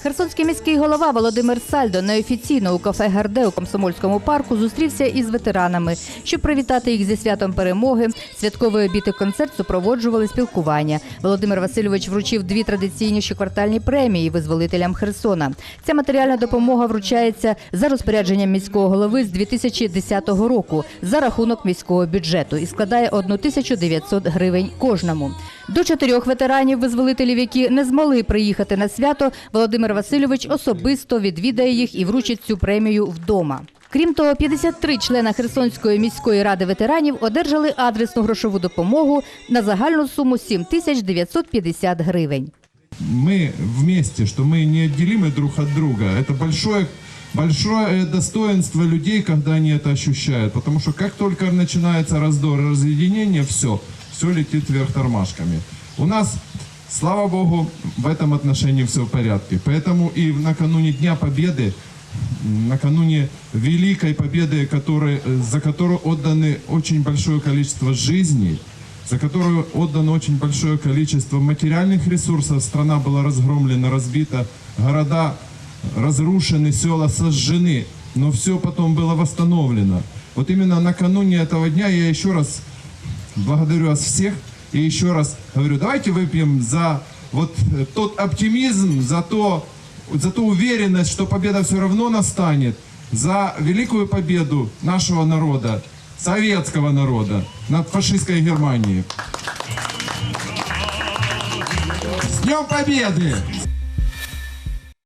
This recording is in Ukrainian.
Херсонський міський голова Володимир Сальдо неофіційно у кафе Гарде у Комсомольському парку зустрівся із ветеранами, щоб привітати їх зі святом перемоги. Святковий обід і концерт супроводжували спілкування. Володимир Васильович вручив дві традиційні щоквартальні премії визволителям Херсона. Ця матеріальна допомога вручається за розпорядженням міського голови з 2010 року за рахунок міського бюджету і складає 1900 гривень кожному. До чотирьох ветеранів визволителів, які не змогли приїхати на свято, Володимир Васильович особисто відвідає їх і вручить цю премію вдома. Крім того, 53 члена Херсонської міської ради ветеранів одержали адресну грошову допомогу на загальну суму 7 тисяч 950 гривень. мы вместе, что мы неотделимы друг от друга. Это большое, большое достоинство людей, когда они это ощущают. Потому что как только начинается раздор и разъединение, все, все летит вверх тормашками. У нас, слава богу, в этом отношении все в порядке. Поэтому и накануне Дня Победы, м, накануне Великой Победы, которой, э, за которую отданы очень большое количество жизней, за которую отдано очень большое количество материальных ресурсов. Страна была разгромлена, разбита, города разрушены, села сожжены, но все потом было восстановлено. Вот именно накануне этого дня я еще раз благодарю вас всех и еще раз говорю, давайте выпьем за вот э, тот оптимизм, за, то, за ту уверенность, что победа все равно настанет, за великую победу нашего народа, советского народа над фашистской Германией. С Днем Победы!